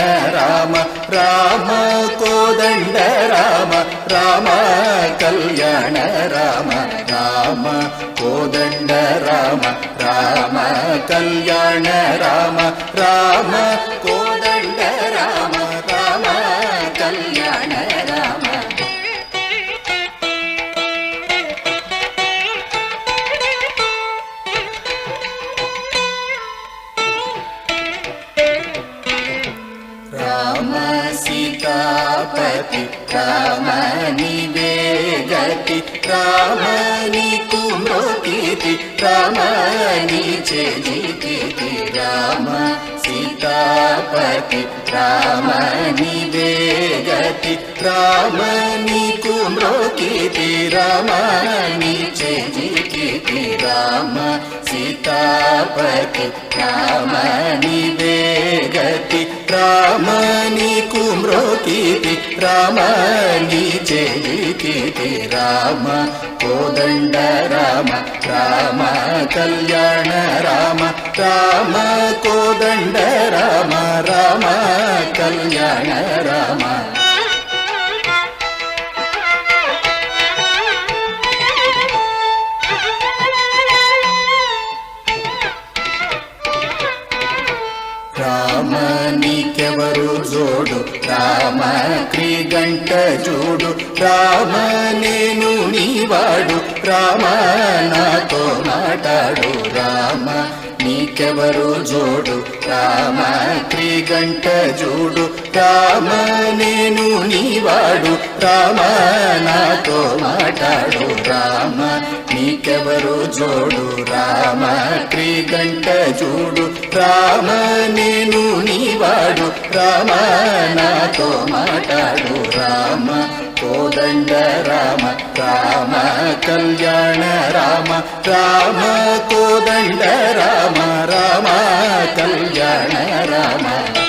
రామ రామ కోదండ రామ రామ కళ్యాణ రామ రామ కోదండ రామ రామ కళ్యాణ రామ రామ కోదండ రామ నివేగతి రామ నీకు మృతితి రామ సీతాపతి రామ వేగతి రామ నీకు మృతితి రామ నీ రామ సీతాపతి రామ నివేగతి రామ నీకు మ్రోకితి రామ నీ చేయితి రామ కోదండ రామ రామ కళ్యాణ రామ రామ కోదండ రామ రామ కళ్యాణ రామ. రామ నీకెవరు జోడు? రామ క్రీగంట చూడు. రామ నేను నీవాడు. రామ నాతో మాటాడు. రామ నీకెవరు జోడు? రామ క్రీగంట చూడు. రామ నేను నీవాడు. రామ నాతో మాటాడు. రామ నీకెవరు జోడు? రామ క్రీగంట చూడు. రామ నేను నీవాడు. రామ నాతో మాటాడు. రామ కోదండ రామ రామ కళ్యాణ రామ రామ కోదండ రామ రామ కళ్యాణ రామ.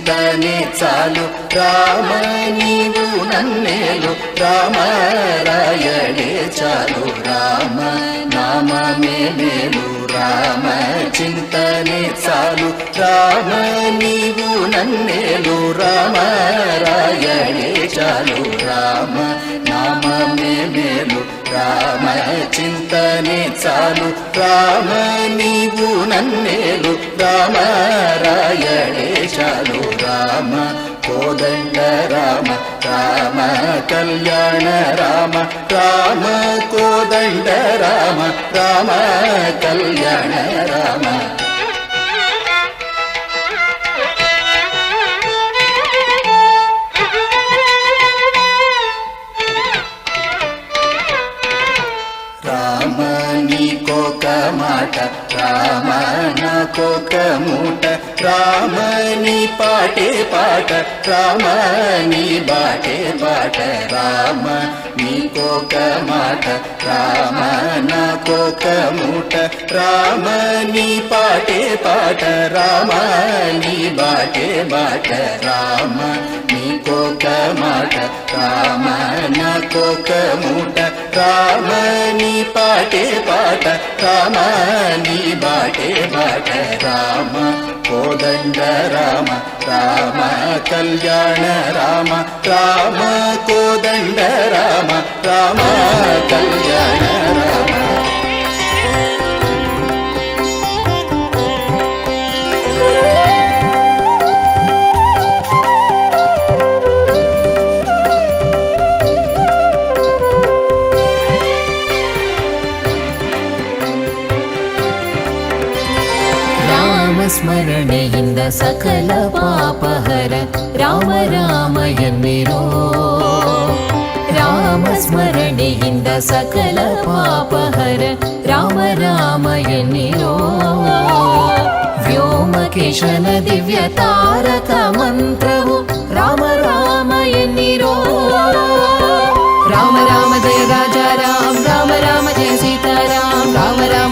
చింతనే చాలు. రామ నీవు నన్నేలు రామ రాయడే చాలు. రామ నామే మేలు రామ చింతనే రామ నీవు నన్నేలు రామ రాయణే చాలు రామ నామే మేలు రామ చింతనే చాలు రామ నీవు నన్నేలు రామ రాయణే చాలు రామ కోదండ రామ రామ కళ్యాణ రామ రామ కోదండ రామ రామ కళ్యాణ రామ. మాట రామ నాకొక మూట రామ పాటే పాట రామని బాటే బాట రామ నీకొక మాట రామ నాకొక మూట రామ పాటే పాట రామని బాటే బాట రామ నీకొక మాట రామ నాకొక మూట రామని పాటే పాట రామని బాటే బాట రామ కోదండ రామ రామ కళ్యాణ రామ రామ కోదండ రామ రామ కళ్యాణ రామ सकल पापहर राम राम एन्निरो रामस्मरणेयिन्द सकल पापहर राम राम एन्निरो व्योमकेशन दिव्यतारकमन्त्रवु राम राम एन्निरो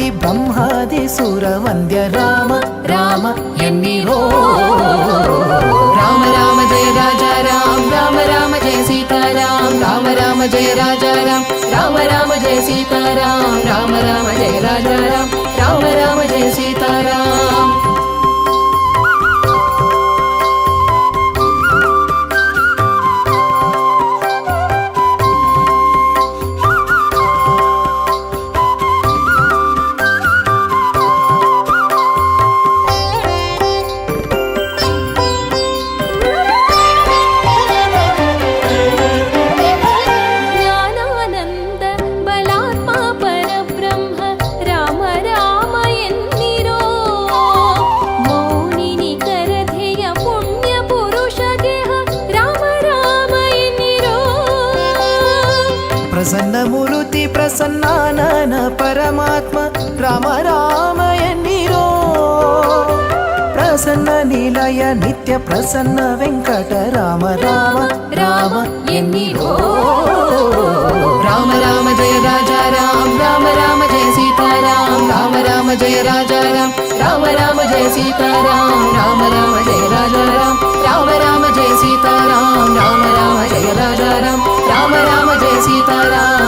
భువనపతి బ్రహ్మాది సుర వంద్య రామ రామ ఎన్నిరో రామ రామ జయ రాజా రామ రామ రామ జయ సీతారాం రామ రామ జయ రాజా రామ రామ రామ జయ సీతారాం రామ రామ జయ రాజా రామ రామ రామ జయ సీతారాం ప్రసన్నాన పరమాత్మ రామ రామయ రామయన్నిరో ప్రసన్న నిలయ నిత్య ప్రసన్న వెంకట రామ రామ రామ ఎన్నిరో రామ రామ జయ రాజా రామ రామ రామ జయ సీతారాం రామ రామ జయ రాజా రామ రామ రామ జయ సీతారాం రామ రామ జయ రాజా రామ రామ రామ జయ సీతారాం రామ రామ జయ రాజా రామ రామ రామ జయ సీతారాం